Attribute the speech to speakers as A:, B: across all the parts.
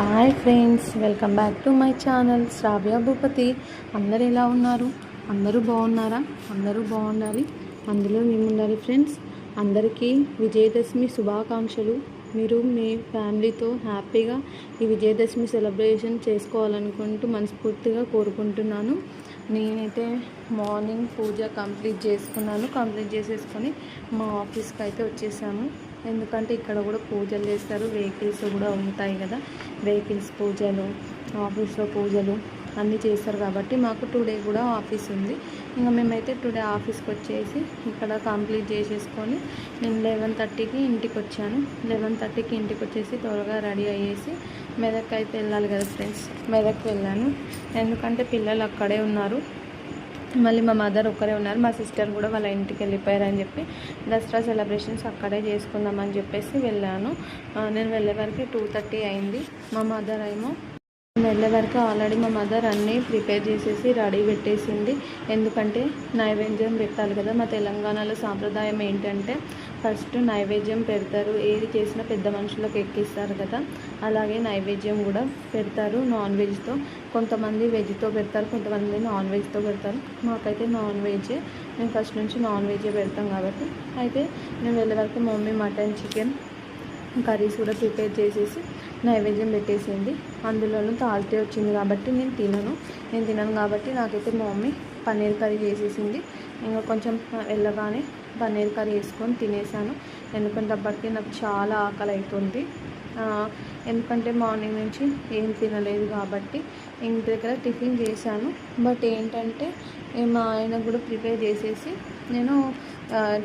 A: Hi friends welcome back to my channel Sravya Bhupathi అందరు ఎలా ఉన్నారు? అందరూ బాగున్నారా? అందరూ బాగుండాలి. అందులో మేముండాలి ఫ్రెండ్స్ అందరికీ విజయదశమి శుభాకాంక్షలు. మీరు మీ ఫ్యామిలీతో హ్యాపీగా ఈ విజయదశమి సెలబ్రేషన్ చేసుకోవాలనుకుంటూ మనస్ఫూర్తిగా కోరుకుంటున్నాను. నేనైతే మార్నింగ్ పూజ కంప్లీట్ చేసుకున్నాను. కంప్లీట్ చేసేసుకొని మా ఆఫీస్కి అయితే వచ్చేసాము. ఎందుకంటే ఇక్కడ కూడా పూజలు చేస్తారు. వెహికల్స్ కూడా ఉంటాయి కదా. వెహికల్స్ పూజలు ఆఫీస్లో పూజలు అన్నీ చేస్తారు కాబట్టి మాకు టుడే కూడా ఆఫీస్ ఉంది. ఇంకా మేమైతే టుడే ఆఫీస్కి వచ్చేసి ఇక్కడ కంప్లీట్ చేసేసుకొని నేను లెవెన్ థర్టీకి ఇంటికి వచ్చాను. లెవెన్ థర్టీకి ఇంటికి వచ్చేసి త్వరగా రెడీ అయ్యేసి మెదక్ అయితే వెళ్ళాలి కదా ఫ్రెండ్స్ మెదక్ వెళ్ళాను. ఎందుకంటే పిల్లలు అక్కడే ఉన్నారు. మళ్ళీ మా మదర్ ఒక్కరే ఉన్నారు మా సిస్టర్ కూడా వాళ్ళ ఇంటికి వెళ్ళిపోయారు అని చెప్పి దసరా సెలబ్రేషన్స్ అక్కడే చేసుకుందామని చెప్పేసి వెళ్ళాను. నేను వెళ్ళే వరకు టూ థర్టీ అయింది. మా మదర్ ఏమో వెళ్ళే వరకు ఆల్రెడీ మా మదర్ అన్నీ ప్రిపేర్ చేసేసి రెడీ పెట్టేసింది. ఎందుకంటే నైవేద్యం పెట్టాలి కదా మా తెలంగాణలో సాంప్రదాయం ఏంటంటే ఫస్ట్ నైవేద్యం పెడతారు. ఏది చేసినా పెద్ద మనుషులకు ఎక్కిస్తారు కదా. అలాగే నైవేద్యం కూడా పెడతారు నాన్ వెజ్తో. కొంతమంది వెజ్తో పెడతారు కొంతమంది నాన్ వెజ్తో పెడతారు. మాకైతే నాన్ వెజ్ మేము ఫస్ట్ నుంచి నాన్ వెజే పెడతాం కాబట్టి. అయితే మేము వెళ్ళే వరకు మమ్మీ మటన్ చికెన్ కర్రీస్ కూడా ప్రిపేర్ చేసేసి నైవేద్యం పెట్టేసింది. అందులోనూ తాల్తే వచ్చింది కాబట్టి నేను తినను. నేను తినను కాబట్టి నాకైతే మా మమ్మీ పన్నీర్ కర్రీ చేసేసింది. ఇంకా కొంచెం వెళ్ళగానే పన్నీర్ కర్రీ వేసుకొని తినేసాను. ఎందుకంటే అప్పటికి నాకు చాలా ఆకలి అవుతుంది ఎందుకంటే మార్నింగ్ నుంచి ఏం తినలేదు కాబట్టి ఇంటి దగ్గర టిఫిన్ చేశాను. బట్ ఏంటంటే మా ఆయన కూడా ప్రిపేర్ చేసేసి నేను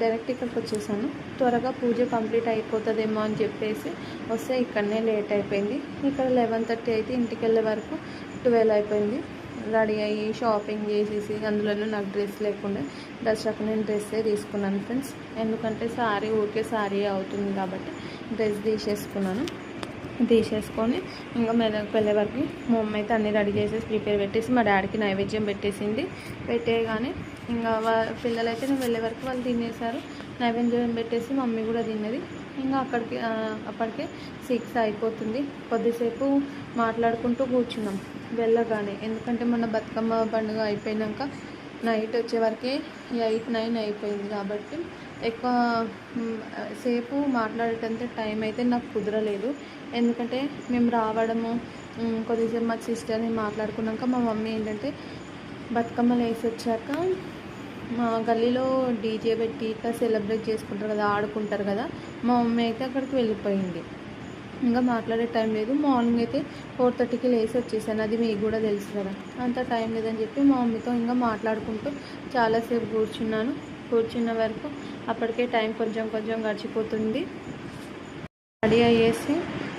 A: డైరెక్ట్ ఇక్కడికి వచ్చేసాను. త్వరగా పూజ కంప్లీట్ అయిపోతుందేమో అని చెప్పేసి వస్తే ఇక్కడనే లేట్ అయిపోయింది. ఇక్కడ లెవెన్ థర్టీ అయితే ఇంటికి వెళ్ళే వరకు ట్వెల్వ్ అయిపోయింది. రెడీ అయ్యి షాపింగ్ చేసేసి అందులోనూ నాకు డ్రెస్ లేకుండా దసరాకు నేను డ్రెస్సే తీసుకున్నాను ఫ్రెండ్స్. ఎందుకంటే శారీ ఊరికే శారీ అవుతుంది కాబట్టి డ్రెస్ తీసేసుకున్నాను. తీసేసుకొని ఇంకా మెదక్ వెళ్ళే వరకు మా అమ్మ అయితే అన్నీ రెడీ చేసేసి ప్రిపేర్ పెట్టేసి మా డాడీకి నైవేద్యం పెట్టేసింది. పెట్టేయగానే ఇంకా పిల్లలైతే నేను వెళ్ళే వరకు వాళ్ళు తినేసారు నైవేద్యం పెట్టేసి మమ్మీ కూడా తిన్నది. ఇంకా అక్కడికి అప్పటికే సిక్స్ అయిపోతుంది. కొద్దిసేపు మాట్లాడుకుంటూ కూర్చున్నాం. వెళ్ళగానే ఎందుకంటే మన బతుకమ్మ పండుగ అయిపోయినాక నైట్ వచ్చేవరకే ఎయిట్ నైన్ అయిపోయింది కాబట్టి ఎక్కువ సేపు మాట్లాడేటంత టైం అయితే నాకు కుదరలేదు. ఎందుకంటే మేము రావడము కొద్దిసేపు మా సిస్టర్ని మాట్లాడుకున్నాక మా మమ్మీ ఏంటంటే బతుకమ్మలు వేసి వచ్చాక మా గల్లీలో డీజే పెట్టి ఇట్లా సెలబ్రేట్ చేసుకుంటారు కదా ఆడుకుంటారు కదా మా మమ్మీ అయితే అక్కడికి వెళ్ళిపోయింది. ఇంకా మాట్లాడే టైం లేదు. మార్నింగ్ అయితే ఫోర్ థర్టీకి లేసి వచ్చేసాను. అది మీకు కూడా తెలుసు కదా. అంత టైం లేదని చెప్పి మా మమ్మీతో ఇంకా మాట్లాడుకుంటూ చాలాసేపు కూర్చున్నాను. కూర్చున్న వరకు అప్పటికే టైం కొంచెం కొంచెం గడిచిపోతుంది. రెడీ అయ్యేసి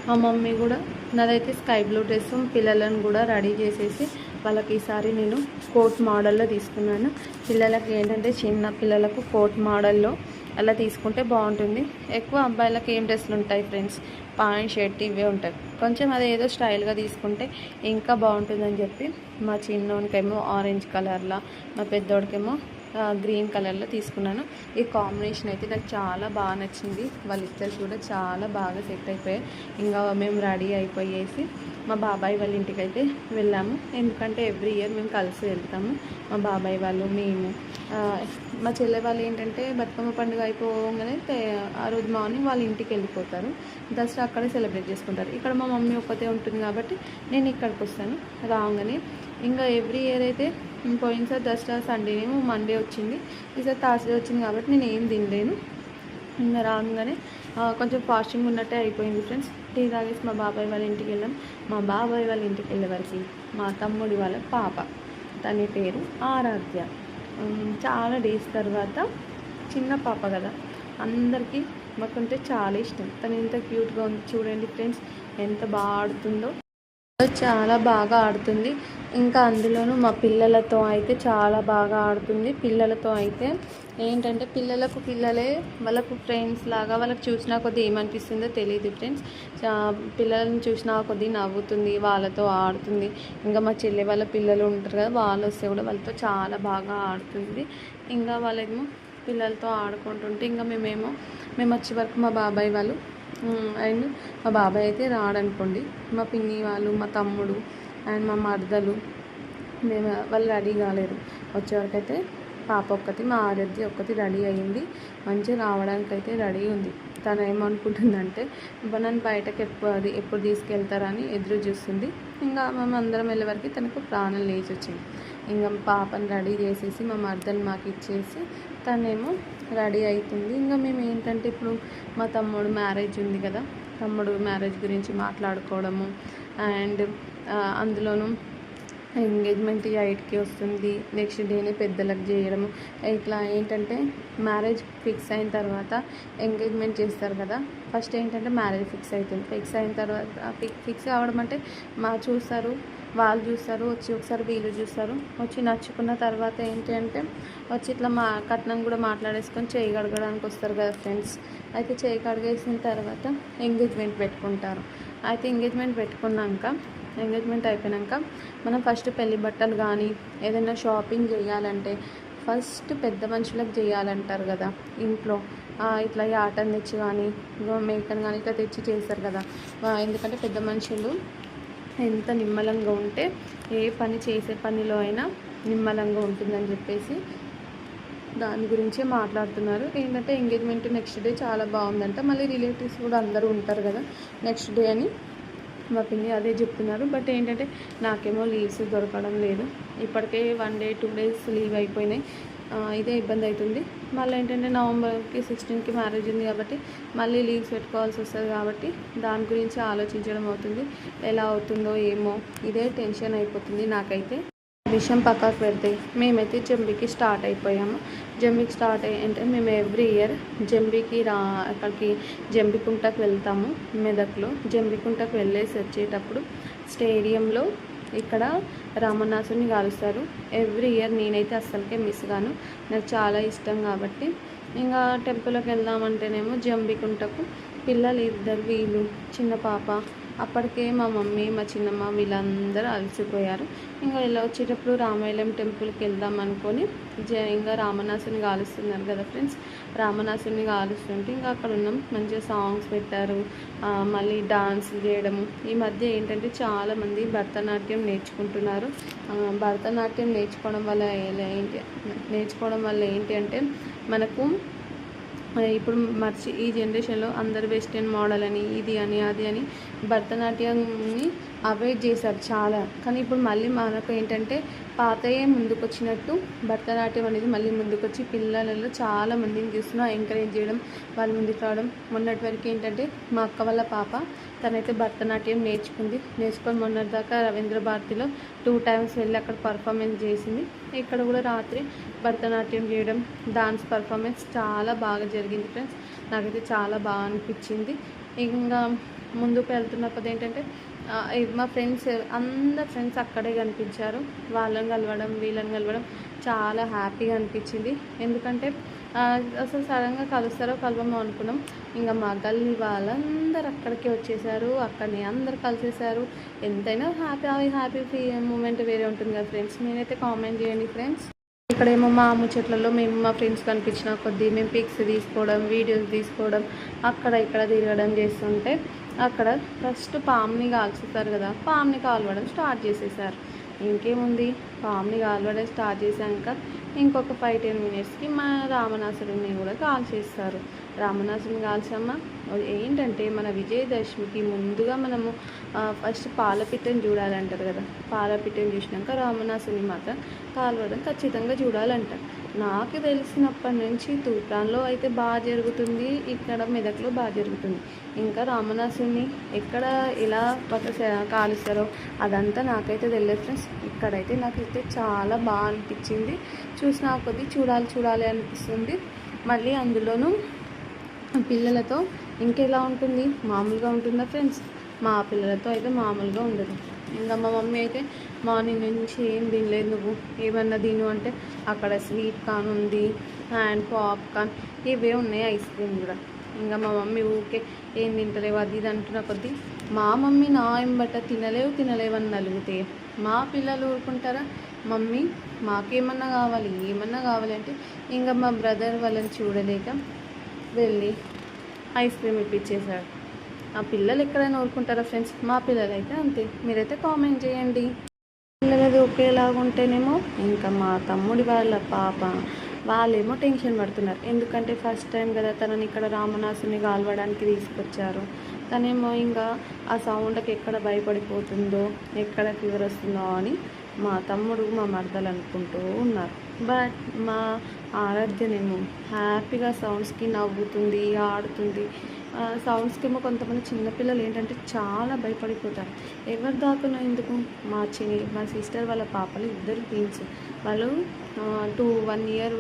A: మా మమ్మీ కూడా నాదైతే స్కై బ్లూ డ్రెస్ పిల్లలను కూడా రెడీ చేసేసి వాళ్ళకి ఈసారి నేను కోట్ మోడల్లో తీసుకున్నాను. పిల్లలకి ఏంటంటే చిన్న పిల్లలకు కోట్ మోడల్లో అలా తీసుకుంటే బాగుంటుంది. ఎక్కువ అబ్బాయిలకు ఏం డ్రెస్సులు ఉంటాయి ఫ్రెండ్స్? పాయింట్ షర్ట్ ఇవే ఉంటాయి. కొంచెం అది ఏదో స్టైల్గా తీసుకుంటే ఇంకా బాగుంటుందని చెప్పి మా చిన్నోనికేమో ఆరెంజ్ కలర్లో మా పెద్దోడికేమో గ్రీన్ కలర్లో తీసుకున్నాను. ఈ కాంబినేషన్ అయితే నాకు చాలా బాగా నచ్చింది. వాళ్ళిద్దరు కూడా చాలా బాగా సెట్ అయిపోయాయి ఇంకా మేము రెడీ అయిపోయేసి మా బాబాయ్ వాళ్ళ ఇంటికి అయితే వెళ్ళాము. ఎందుకంటే ఎవ్రీ ఇయర్ మేము కలిసి వెళ్తాము. మా బాబాయ్ వాళ్ళు మేము మా చెల్లె వాళ్ళు ఏంటంటే బతుకమ్మ పండుగ అయిపోగానే ఆ రోజు మార్నింగ్ వాళ్ళ ఇంటికి వెళ్ళిపోతారు. దసరా అక్కడే సెలబ్రేట్ చేసుకుంటారు. ఇక్కడ మా మమ్మీ ఒక్కతే ఉంటుంది కాబట్టి నేను ఇక్కడికి వస్తాను. రాగానే ఇంకా ఎవ్రీ ఇయర్ అయితే పోయినసారి దసరా సండేనేమో మండే వచ్చింది. ఈసారి థర్స్డే వచ్చింది కాబట్టి నేను ఏం తినలేను. ఇంకా రాగానే కొంచెం ఫాస్టింగ్ ఉన్నట్టే అయిపోయింది ఫ్రెండ్స్. టీ తాగేసి మా బాబాయ్ వాళ్ళ ఇంటికి వెళ్ళాం. మా బాబాయ్ వాళ్ళ ఇంటికి వెళ్ళే మా తమ్ముడి వాళ్ళ పాప. తన పేరు ఆరాధ్య. చాలా డేస్ తర్వాత చిన్న పాప కదా అందరికీ మాకంటే చాలా ఇష్టం. తను ఎంత క్యూట్గా ఉంది చూడండి ఫ్రెండ్స్ ఎంత బాగా ఆడుతుందో. చాలా బాగా ఆడుతుంది. ఇంకా అందులోనూ మా పిల్లలతో అయితే చాలా బాగా ఆడుతుంది. పిల్లలతో అయితే ఏంటంటే పిల్లలకు పిల్లలే వాళ్ళకు ఫ్రెండ్స్ లాగా వాళ్ళకి చూసినా కొద్దీ ఏమనిపిస్తుందో తెలియదు ఫ్రెండ్స్ చా- చూసినా కొద్దీ నవ్వుతుంది వాళ్ళతో ఆడుతుంది. ఇంకా మా చెల్లె వాళ్ళ పిల్లలు ఉంటారు కదా వాళ్ళు వస్తే కూడా వాళ్ళతో చాలా బాగా ఆడుతుంది. ఇంకా వాళ్ళేమో పిల్లలతో ఆడుకుంటుంటే ఇంకా మేమేమో మేము వచ్చే వరకు మా బాబాయ్ వాళ్ళు అండ్ మా బాబాయ్ అయితే రాడనుకోండి. మా పిన్ని వాళ్ళు మా తమ్ముడు అండ్ మా మరదలు. మేము వాళ్ళు రెడీ కాలేరు వచ్చేవరకైతే పాప ఒక్కటి మా ఆరాధ్య ఒక్కటి రెడీ అయ్యింది. మంచిగా రావడానికి అయితే రెడీ ఉంది. తను ఏమనుకుంటుందంటే నన్ను బయటకు ఎప్పుడు అది ఎప్పుడు తీసుకెళ్తారని ఎదురు చూస్తుంది. ఇంకా మేము అందరం వెళ్ళే వరకు తనకు ప్రాణం లేచి వచ్చింది ఇంకా పాపని రెడీ చేసేసి మా మర్దని మాకు ఇచ్చేసి తనేమో రెడీ అవుతుంది ఇంకా మేము ఏంటంటే ఇప్పుడు మా తమ్ముడు మ్యారేజ్ ఉంది కదా తమ్ముడు మ్యారేజ్ గురించి మాట్లాడుకోవడము అండ్ అందులోనూ ఎంగేజ్మెంట్ ఎయిట్కి వస్తుంది. నెక్స్ట్ డేనే పెద్దలకు చేయడం. ఇట్లా ఏంటంటే మ్యారేజ్ ఫిక్స్ అయిన తర్వాత ఎంగేజ్మెంట్ చేస్తారు కదా. ఫస్ట్ ఏంటంటే మ్యారేజ్ ఫిక్స్ అవుతుంది. ఫిక్స్ అయిన తర్వాత ఫిక్స్ కావడం అంటే మా చూస్తారు వాళ్ళు చూస్తారు వచ్చి ఒకసారి వీళ్ళు చూస్తారు. వచ్చి నచ్చుకున్న తర్వాత ఏంటి అంటే వచ్చి ఇట్లా మా కట్నం కూడా మాట్లాడేసుకొని చేయి కడగడానికి వస్తారు కదా ఫ్రెండ్స్. అయితే చేయి కడిగేసిన తర్వాత ఎంగేజ్మెంట్ పెట్టుకుంటారు. అయితే ఎంగేజ్మెంట్ పెట్టుకున్నాక ఎంగేజ్మెంట్ అయిపోయాక మనం ఫస్ట్ పెళ్ళి బట్టలు కానీ ఏదైనా షాపింగ్ చేయాలంటే ఫస్ట్ పెద్ద మనుషులకు చేయాలంటారు కదా ఇంట్లో. ఇట్లా ఆటను తెచ్చి కానీ మేకను కానీ ఇట్లా తెచ్చి చేస్తారు కదా. ఎందుకంటే పెద్ద మనుషులు ఎంత నిమ్మలంగా ఉంటే ఏ పని చేసే పనిలో అయినా నిమ్మలంగా ఉంటుందని చెప్పేసి దాని గురించే మాట్లాడుతున్నారు. ఏంటంటే ఎంగేజ్మెంట్ నెక్స్ట్ డే చాలా బాగుందంట. మళ్ళీ రిలేటివ్స్ కూడా అందరూ ఉంటారు కదా నెక్స్ట్ డే అని. మా పిన్ని అదే చెప్తున్నారు. బట్ ఏంటంటే నాకేమో లీవ్స్ దొరకడం లేదు. ఇప్పటికే one day two days leave అయిపోయినాయి. ఇదే ఇబ్బంది అవుతుంది మళ్ళీ ఏంటంటే నవంబర్కి సిక్స్టీన్కి మ్యారేజ్ ఉంది కాబట్టి మళ్ళీ లీవ్స్ పెట్టుకోవాల్సి వస్తుంది కాబట్టి దాని గురించి ఆలోచించడం అవుతుంది. ఎలా అవుతుందో ఏమో ఇదే టెన్షన్ అయిపోతుంది నాకైతే. విషయం పక్కకు పెడితే మేమైతే జంబీకి స్టార్ట్ అయిపోయాము. జంబీకి స్టార్ట్ అయ్యి అంటే మేము ఎవ్రీ ఇయర్ జంబీకి రా అక్కడికి జంబికుంటకు వెళ్తాము మెదక్లో. జంబికుంటకు వెళ్ళేసి వచ్చేటప్పుడు స్టేడియంలో ఇక్కడ రామనాథుని కాలుస్తారు. ఎవ్రీ ఇయర్ నేనైతే అస్సలకే మిస్ గాను. నాకు చాలా ఇష్టం కాబట్టి ఇంకా టెంపుల్కి వెళ్దామంటేనేమో జంబికుంటకు పిల్లలు ఇద్దరు వీళ్ళు చిన్న పాప అప్పటికే మా మమ్మీ మా చిన్నమ్మ వీళ్ళందరూ అలసిపోయారు. ఇంకా ఇలా వచ్చేటప్పుడు రామాయణం టెంపుల్కి వెళ్దాం అనుకొని జ ఇంకా రామనాసుని కాలుస్తున్నారు కదా ఫ్రెండ్స్. రామనాసుని కాలుస్తుంటే ఇంకా అక్కడ ఉన్నాం. మంచిగా సాంగ్స్ పెట్టారు. మళ్ళీ డాన్స్ చేయడము. ఈ మధ్య ఏంటంటే చాలామంది భరతనాట్యం నేర్చుకుంటున్నారు. భరతనాట్యం నేర్చుకోవడం వల్ల ఏంటి నేర్చుకోవడం వల్ల ఏంటి అంటే మనకు ఇప్పుడు మర్చి ఈ జనరేషన్లో అందరు వెస్ట్రన్ మోడల్ అని ఇది అని అది అని భరతనాట్యంని అవాయిడ్ చేశారు చాలా. కానీ ఇప్పుడు మళ్ళీ మనకు ఏంటంటే పాతయే ముందుకొచ్చినట్టు భరతనాట్యం అనేది మళ్ళీ ముందుకొచ్చి పిల్లలలో చాలా మందిని చూస్తున్నా ఎంకరేజ్ చేయడం వాళ్ళ ముందుకు రావడం. మొన్నటి వరకు ఏంటంటే మా అక్క వాళ్ళ పాప తనైతే భరతనాట్యం నేర్చుకుంది. నేర్చుకొని మొన్నటి దాకా రవీంద్ర భారతిలో టూ టైమ్స్ వెళ్ళి అక్కడ పర్ఫార్మెన్స్ చేసింది. ఇక్కడ కూడా రాత్రి భరతనాట్యం చేయడం డాన్స్ పర్ఫార్మెన్స్ చాలా బాగా జరిగింది ఫ్రెండ్స్. నాకైతే చాలా బాగా అనిపించింది. ఇంకా ముందుకు వెళ్తున్న కొద్ది ఏంటంటే మా ఫ్రెండ్స్ అందరు ఫ్రెండ్స్ అక్కడే కనిపించారు. వాళ్ళని కలవడం వీళ్ళని కలవడం చాలా హ్యాపీగా అనిపించింది. ఎందుకంటే అసలు సడన్గా కలుస్తారో కలవమో అనుకున్నాం. ఇంకా మా గల్లీ వాళ్ళందరూ అక్కడికే వచ్చేసారు. అక్కడనే అందరు కలిసేసారు. ఎంతైనా హ్యాపీ హ్యాపీ ఫీ మూమెంట్ వేరే ఉంటుంది కదా ఫ్రెండ్స్ నేనైతే కామెంట్ చేయండి ఫ్రెండ్స్ ఇక్కడేమో మా ముచ్చట్లలో మేము మా ఫ్రెండ్స్ కనిపించిన కొద్దీ మేము పిక్స్ తీసుకోవడం వీడియోస్ తీసుకోవడం అక్కడ ఇక్కడ తిరగడం చేస్తుంటే అక్కడ ఫస్ట్ పామ్ని కాల్చుతారు కదా పామ్ని కాల్వడం స్టార్ట్ చేసేసారు. ఇంకేముంది? పామ్ని కాల్వడం స్టార్ట్ చేశాక ఇంకొక ఫైవ్ టెన్ మినిట్స్కి మా రామనాసుడిని కూడా కాల్చేస్తారు. రామనాసుడిని కాల్చామా? ఏంటంటే మన విజయదశమికి ముందుగా మనము ఫస్ట్ పాలపిట్టని చూడాలంటారు కదా. పాలపిట్టని చూసినాక రామనాసుని మాత్రం కాల్వడం ఖచ్చితంగా చూడాలంటారు నాకు తెలిసినప్పటి నుంచి తూప్రాన్లో అయితే బాగా జరుగుతుంది ఇక్కడ మెదక్లో బాగా జరుగుతుంది. ఇంకా రామనాసుని ఎక్కడ ఎలా పక్క కాలుస్తారో అదంతా నాకైతే తెలియదు ఫ్రెండ్స్. ఇక్కడైతే నాకైతే చాలా బాగా అనిపించింది. చూసిన కొద్దీ చూడాలి చూడాలి అనిపిస్తుంది. మళ్ళీ అందులోనూ పిల్లలతో ఇంకెలా ఉంటుంది? మామూలుగా ఉంటుందా ఫ్రెండ్స్? మా పిల్లలతో అయితే మామూలుగా ఉండదు. ఇంకా మా మమ్మీ అయితే మార్నింగ్ నుంచి ఏం తినలేదు నువ్వు? ఏమన్నా తిను అంటే అక్కడ స్వీట్ కార్న్ ఉంది అండ్ పాప్కార్న్ ఇవే ఉన్నాయి ఐస్ క్రీమ్ కూడా. ఇంకా మా మమ్మీ ఊకే ఏం తింటలేవు అది ఇది అంటున్న కొద్దీ మా మమ్మీ నా ఎంబట తినలేవు తినలేవు అని నలుగుతే మా పిల్లలు ఊరుకుంటారా? మమ్మీ మాకేమన్నా కావాలి ఏమన్నా కావాలి అంటే ఇంకా మా బ్రదర్ వాళ్ళని చూడలేక వెళ్ళి ఐస్ క్రీమ్ ఇప్పించేశాడు ఆ పిల్లలు ఎక్కడైనా ఊరుకుంటారా ఫ్రెండ్స్? మా పిల్లలు అయితే అంతే. మీరైతే కామెంట్ చేయండి. పిల్లలది ఒకేలాగా ఉంటేనేమో ఇంకా మా తమ్ముడి వాళ్ళ పాప వాళ్ళేమో టెన్షన్ పడుతున్నారు. ఎందుకంటే ఫస్ట్ టైం కదా తనని ఇక్కడ రామనాసుని కాల్వడానికి తీసుకొచ్చారు. తనేమో ఇంకా ఆ సౌండ్కి ఎక్కడ భయపడిపోతుందో ఎక్కడ ఫీవర్ వస్తుందో అని మా తమ్ముడు మా మరదలు అనుకుంటూ ఉన్నారు. బట్ మా ఆరాధ్యనేమో హ్యాపీగా సౌండ్స్కి నవ్వుతుంది ఆడుతుంది. సౌండ్స్కి ఏమో కొంతమంది చిన్నపిల్లలు ఏంటంటే చాలా భయపడిపోతారు. ఎవరి దాకా ఎందుకు? మా చిని మా సిస్టర్ వాళ్ళ పాపలు ఇద్దరు ట్విన్స్. వాళ్ళు two one year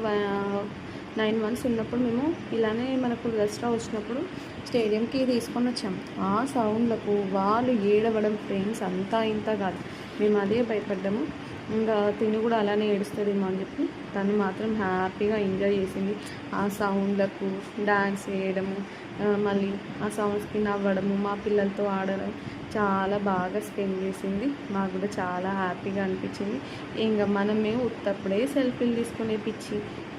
A: nine months ఉన్నప్పుడు మేము ఇలానే మనకు దసరా వచ్చినప్పుడు స్టేడియంకి తీసుకొని వచ్చాం. ఆ సౌండ్లకు వాళ్ళు ఏడవడం ఫ్రెండ్స్ అంతా ఇంత కాదు. మేము అదే భయపడ్డాము. ఇంకా తిని కూడా అలానే ఏడుస్తుందేమో అని చెప్పి తను మాత్రం హ్యాపీగా ఎంజాయ్ చేసింది. ఆ సౌండ్లకు డ్యాన్స్ వేయడము మళ్ళీ ఆ సౌండ్స్కి నవ్వడము మా పిల్లలతో ఆడడం చాలా బాగా స్పెండ్ చేసింది. మాకు కూడా చాలా హ్యాపీగా అనిపించింది. ఇంకా మనమే ఉత్తప్పుడే సెల్ఫీలు తీసుకునే పిచ్చి.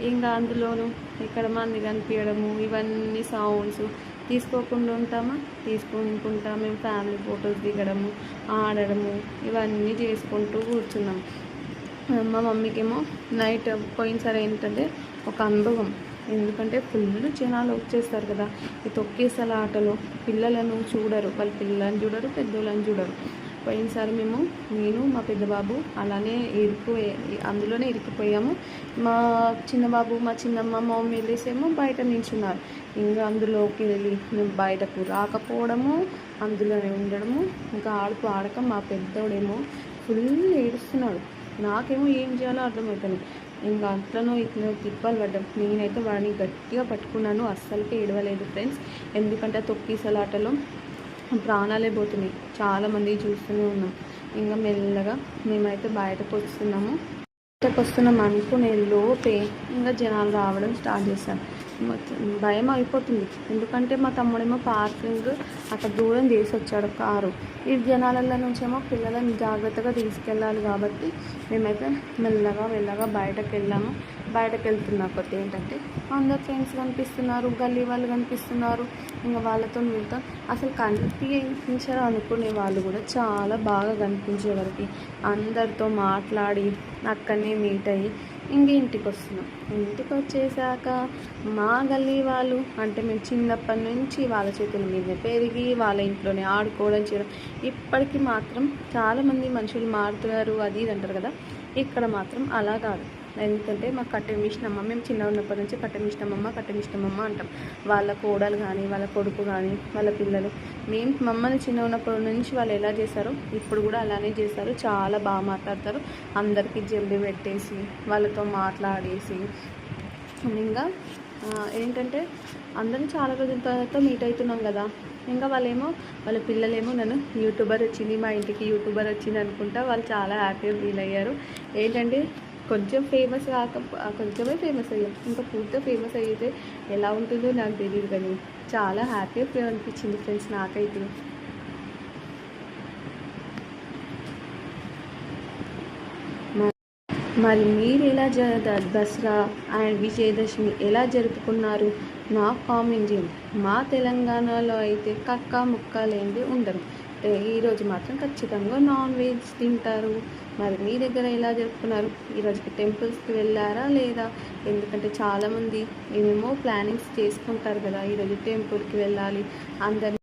A: ఇంకా అందులోనూ ఇక్కడ మంది కనిపించడము ఇవన్నీ సౌండ్స్ తీసుకోకుండా ఉంటామా? తీసుకుంటుంటా మేము ఫ్యామిలీ ఫొటోస్ దిగడము ఆడడము ఇవన్నీ చేసుకుంటూ కూర్చున్నాం. మా మమ్మీకేమో నైట్ పోయినసారి ఏంటంటే ఒక అనుభవం. ఎందుకంటే ఫుల్ జనాలు వచ్చేస్తారు కదా. ఈ తొక్కేసల ఆటలో పిల్లలను చూడరు. వాళ్ళ పిల్లలను చూడరు పెద్దోళ్ళని చూడరు. పోయినసారి మేము నేను మా పెద్ద బాబు అలానే ఇరుకు అందులోనే ఇరికిపోయాము మా చిన్న బాబు మా చిన్నమ్మ మా మమ్మీ వెళ్ళేసేమో బయట నిల్చున్నారు. ఇంకా అందులోకి వెళ్ళి మేము బయటకు రాకపోవడము అందులోనే ఉండడము ఇంకా ఆడుతూ ఆడక మా పెద్దోడేమో ఫుల్ ఏడుస్తున్నాడు. నాకేమో ఏం చేయాలో అర్థమవుతుంది ఇంకా అట్లనో ఇట్లనో తిప్పాలి పడ్డాం. నేనైతే వాడిని గట్టిగా పట్టుకున్నాను. అస్సలకే ఏడవలేదు ఫ్రెండ్స్. ఎందుకంటే ఆ తొక్కీసలాటలో ప్రాణాలే పోతున్నాయి. చాలామంది చూస్తూనే ఉన్నాం. ఇంకా మెల్లగా మేమైతే బయటకు వస్తున్నాము. బయటకు వస్తున్నాం అనుకునే లోపే ఇంకా జనాలు రావడం స్టార్ట్ చేశారు. భయం అయిపోతుంది. ఎందుకంటే మా తమ్ముడేమో పార్కింగ్ అక్కడ దూరం చేసి వచ్చాడు కారు. ఈ జనాలలో నుంచేమో పిల్లలను జాగ్రత్తగా తీసుకెళ్ళాలి కాబట్టి మేమైతే మెల్లగా మెల్లగా బయటకు వెళ్ళాము బయటకు వెళ్తున్నా కొద్ది ఏంటంటే అందరు ఫ్రెండ్స్ కనిపిస్తున్నారు గల్లీ వాళ్ళు కనిపిస్తున్నారు. ఇంకా వాళ్ళతో వెళ్తాం అసలు కనిపించరు అనుకునే వాళ్ళు కూడా చాలా బాగా కనిపించే అందరితో మాట్లాడి అక్కడనే మీట్ అయ్యి ఇంక ఇంటికి వస్తున్నాం ఇంటికి వచ్చేసాక మా గల్లీ వాళ్ళు అంటే మేము చిన్నప్పటి నుంచి వాళ్ళ చేతుల మీద పెరిగి వాళ్ళ ఇంట్లోనే ఆడుకోవడం చేయడం ఇప్పటికీ మాత్రం చాలామంది మనుషులు మారుతున్నారు అది ఇది అంటారు కదా. ఇక్కడ మాత్రం అలా కాదు. ఎందుకంటే మాకు కట్టెం ఇష్టమమ్మ మేము చిన్న ఉన్నప్పటి నుంచి కట్టెం ఇష్టమమ్మ కట్టెం ఇష్టమమ్మ అంటాం. వాళ్ళ కోడలు కానీ వాళ్ళ కొడుకు కానీ వాళ్ళ పిల్లలు. మేము మమ్మల్ని చిన్న ఉన్నప్పటి నుంచి వాళ్ళు ఎలా చేశారో ఇప్పుడు కూడా అలానే చేస్తారు చాలా బాగా మాట్లాడతారు. అందరికీ జల్లి పెట్టేసి వాళ్ళతో మాట్లాడేసి. ఇంకా ఏంటంటే అందరం చాలా రోజుల తర్వాత మీట్ అవుతున్నాం కదా. ఇంకా వాళ్ళేమో వాళ్ళ పిల్లలేమో నన్ను యూట్యూబర్ వచ్చింది మా ఇంటికి యూట్యూబర్ వచ్చింది అనుకుంటా వాళ్ళు చాలా హ్యాపీగా ఫీల్ అయ్యారు. ఏంటంటే కొంచెం ఫేమస్ కాక కొంచెమే ఫేమస్ అయ్యాం. ఇంకా పూర్తిగా ఫేమస్ అయితే ఎలా ఉంటుందో నాకు తెలియదు కానీ చాలా హ్యాపీగా అనిపించింది ఫ్రెండ్స్ నాకైతే. మరి మీరు ఎలా జ దసరా అండ్ విజయదశమి ఎలా జరుపుకున్నారు? నాకు కామెంట్ చేయండి. మా తెలంగాణలో అయితే కక్క ముక్క ఉండరు ఈరోజు మాత్రం ఖచ్చితంగా నాన్ వెజ్ తింటారు. మరి మీ దగ్గర ఎలా జరుపుకున్నారు? ఈరోజుకి టెంపుల్స్కి వెళ్ళారా లేదా? ఎందుకంటే చాలామంది ఏమేమో ప్లానింగ్స్ చేసుకుంటారు కదా. ఈరోజు టెంపుల్కి వెళ్ళాలి. అందరి